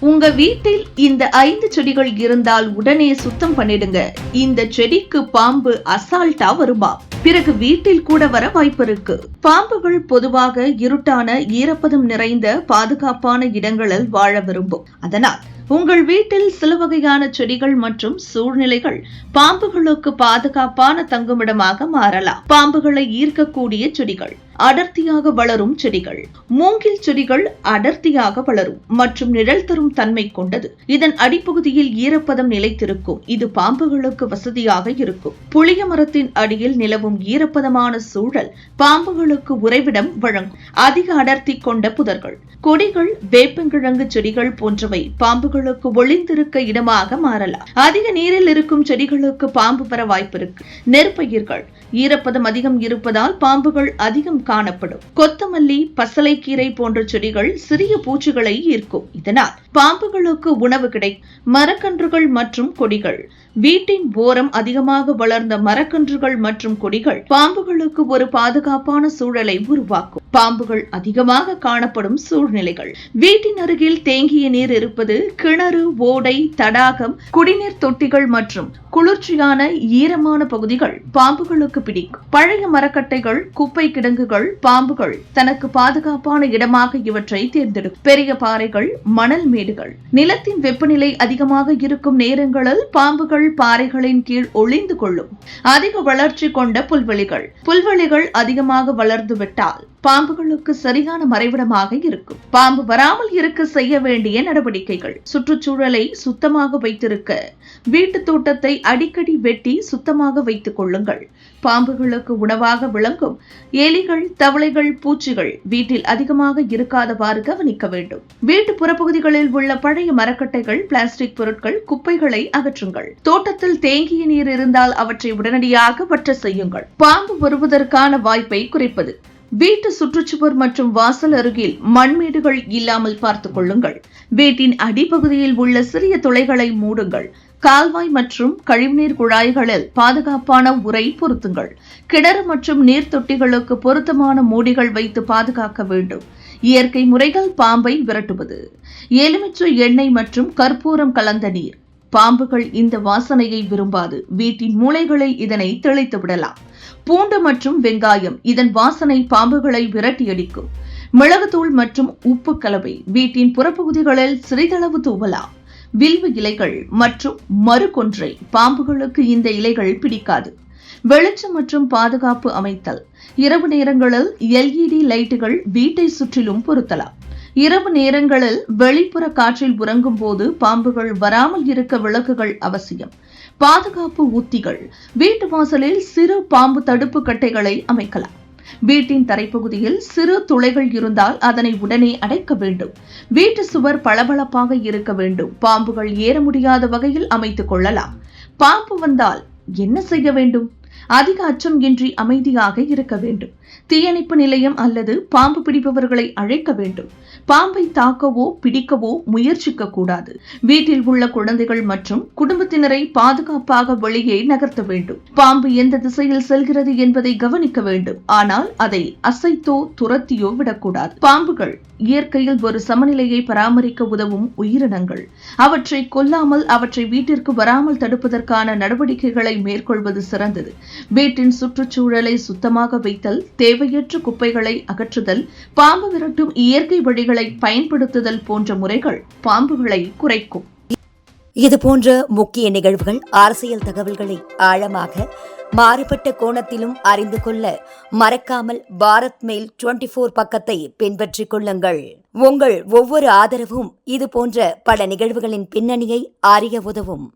உங்க வீட்டில் இந்த ஐந்து செடிகள் இருந்தால் உடனே சுத்தம் பண்ணிடுங்க. இந்த செடிக்கு பாம்பு அசால்ட்டா வருமா? பிறகு வீட்டில் கூட வர வாய்ப்பு இருக்கு. பாம்புகள் பொதுவாக இருட்டான ஈரப்பதம் நிறைந்த பாதுகாப்பான இடங்களில் வாழ விரும்பும். அதனால் உங்கள் வீட்டில் சில வகையான செடிகள் மற்றும் சூழ்நிலைகள் பாம்புகளுக்கு பாதுகாப்பான தங்குமிடமாக மாறலாம். பாம்புகளை ஈர்க்கக்கூடிய செடிகள். அடர்த்தியாக வளரும் செடிகள். மூங்கில் செடிகள் அடர்த்தியாக வளரும் மற்றும் நிழல் தரும் தன்மை கொண்டது. இதன் அடிப்பகுதியில் ஈரப்பதம் நிலைத்திருக்கும். இது பாம்புகளுக்கு வசதியாக இருக்கும். புளிய மரத்தின் அடியில் நிலவும் ஈரப்பதமான சூழல் பாம்புகளுக்கு உறைவிடம் வழங்கும். அதிக அடர்த்தி கொண்ட புதர்கள். கொடிகள் வேப்பங்கிழங்கு செடிகள் போன்றவை பாம்புகளுக்கு ஒளிந்திருக்க இடமாக மாறலாம். அதிக நீரில் இருக்கும் செடிகளுக்கு பாம்பு வர வாய்ப்பு இருக்கு. நெற்பயிர்கள். ஈரப்பதம் அதிகம் இருப்பதால் பாம்புகள் அதிகம் காணப்படும். கொத்தமல்லி பசலைக்கீரை போன்ற செடிகள் சிறிய பூச்சிகளை ஈர்க்கும். இதனால் பாம்புகளுக்கு உணவு கிடைக்கும் மரக்கன்றுகள் மற்றும் கொடிகள். வீட்டின் ஓரம் அதிகமாக வளர்ந்த மரக்கன்றுகள் மற்றும் கொடிகள் பாம்புகளுக்கு ஒரு பாதுகாப்பான சூழலை உருவாக்கும். பாம்புகள் அதிகமாக காணப்படும் சூழ்நிலைகள். வீட்டின் அருகில் தேங்கிய நீர் இருப்பது கிணறு ஓடை தடாகம் குடிநீர் தொட்டிகள் மற்றும் குளிர்ச்சியான ஈரமான பகுதிகள் பாம்புகளுக்கு பிடிக்கும். பழைய மரக்கட்டைகள் குப்பை கிடங்குகள் பாம்புகள் தனக்கு பாதுகாப்பான இடமாக இவற்றை தேர்ந்தெடுக்கும். பெரிய பாறைகள் மணல் மேடுகள். நிலத்தின் வெப்பநிலை அதிகமாக இருக்கும் நேரங்களில் பாம்புகள் பாறைகளின் கீழ் ஒளிந்து கொள்ளும். அதிக வளர்ச்சி கொண்ட புல்வெளிகள். புல்வெளிகள் அதிகமாக வளர்ந்துவிட்டால் பாம்புகளுக்கு சரியான மறைவிடமாக இருக்கும். பாம்பு வராமல் இருக்க செய்ய வேண்டிய நடவடிக்கைகள். சுற்றுச்சூழலை சுத்தமாக வைத்திருக்க வீட்டு தோட்டத்தை அடிக்கடி வெட்டி சுத்தமாக வைத்துக் கொள்ளுங்கள். பாம்புகளுக்கு உணவாக விளங்கும் எலிகள் தவளைகள் பூச்சிகள் வீட்டில் அதிகமாக இருக்காதவாறு கவனிக்க வேண்டும். வீட்டு புறப்பகுதிகளில் உள்ள பழைய மரக்கட்டைகள் பிளாஸ்டிக் பொருட்கள் குப்பைகளை அகற்றுங்கள். தோட்டத்தில் தேங்கிய நீர் இருந்தால் அவற்றை உடனடியாக வற்ற செய்யுங்கள். பாம்பு வருவதற்கான வாய்ப்பை குறைப்பது. வீட்டு சுற்றுச்சுவர் மற்றும் வாசல் அருகில் மண்மேடுகள் இல்லாமல் பார்த்துக் கொள்ளுங்கள். வீட்டின் அடிப்பகுதியில் உள்ள சிறிய துளைகளை மூடுங்கள். கால்வாய் மற்றும் கழிவுநீர் குழாய்களில் பாதுகாப்பான உரை பொருத்துங்கள். கிணறு மற்றும் நீர் தொட்டிகளுக்கு பொருத்தமான மூடிகள் வைத்து பாதுகாக்க வேண்டும். இயற்கை முறைகள் பாம்பை விரட்டுவது. எலுமிச்சை எண்ணெய் மற்றும் கற்பூரம் கலந்த நீர். பாம்புகள் இந்த வாசனையை விரும்பாது. வீட்டின் மூளைகளில் இதனை தெளித்து விடலாம். பூண்டு மற்றும் வெங்காயம் இதன் வாசனை பாம்புகளை விரட்டியடிக்கும். மிளகுத்தூள் மற்றும் உப்பு கலவை வீட்டின் புறப்பகுதிகளில் சிறிதளவு தூவலாம். வில்வு இலைகள் மற்றும் மறுகொன்றை பாம்புகளுக்கு இந்த இலைகள் பிடிக்காது. வெளிச்சம் மற்றும் பாதுகாப்பு அமைத்தல். இரவு நேரங்களில் எல்இடி லைட்டுகள் வீட்டை சுற்றிலும் பொருத்தலாம். இரவு நேரங்களில் வெளிப்புற காற்றில் உறங்கும் போது பாம்புகள் வராமல் இருக்க விளக்குகள் அவசியம். பாதுகாப்பு உத்திகள் வீட்டு வாசலில் சிறு பாம்பு தடுப்பு கட்டைகளை அமைக்கலாம். வீட்டின் தரைப்பகுதியில் சிறு துளைகள் இருந்தால் அதனை உடனே அடைக்க வேண்டும். வீட்டு சுவர் பளபளப்பாக இருக்க வேண்டும். பாம்புகள் ஏற முடியாத வகையில் அமைத்துக் கொள்ளலாம். பாம்பு வந்தால் என்ன செய்ய வேண்டும்? அதிக அச்சம் இன்றி அமைதியாக இருக்க வேண்டும். தீயணைப்பு நிலையம் அல்லது பாம்பு பிடிப்பவர்களை அழைக்க வேண்டும். பாம்பை தாக்கவோ பிடிக்கவோ முயற்சிக்க கூடாது. வீட்டில் உள்ள குழந்தைகள் மற்றும் குடும்பத்தினரை பாதுகாப்பாக வெளியே நகர்த்த வேண்டும். பாம்பு எந்த திசையில் செல்கிறது என்பதை கவனிக்க வேண்டும். ஆனால் அதை அசைத்தோ துரத்தியோ விடக்கூடாது. பாம்புகள் இயற்கையில் ஒரு சமநிலையை பராமரிக்க உதவும் உயிரினங்கள். அவற்றை கொல்லாமல் அவற்றை வீட்டிற்கு வராமல் தடுப்பதற்கான நடவடிக்கைகளை மேற்கொள்வது சிறந்தது. வீட்டின் சுற்றுச்சூழலை சுத்தமாக வைத்தல் தேவையற்ற குப்பைகளை அகற்றுதல் பாம்பு விரட்டும் இயற்கை வழிகளை பயன்படுத்துதல் போன்ற முறைகள் பாம்புகளை குறைக்கும். இது போன்ற முக்கிய நிகழ்வுகள் அரசியல் தகவல்களை ஆழமாக மாறுபட்ட கோணத்திலும் அறிந்து கொள்ள மறக்காமல் பாரத் மெயில் டுவெண்டி போர் பக்கத்தை பின்பற்றிக் கொள்ளுங்கள். உங்கள் ஒவ்வொரு ஆதரவும் இது போன்ற பல நிகழ்வுகளின் பின்னணியை அறிய உதவும்.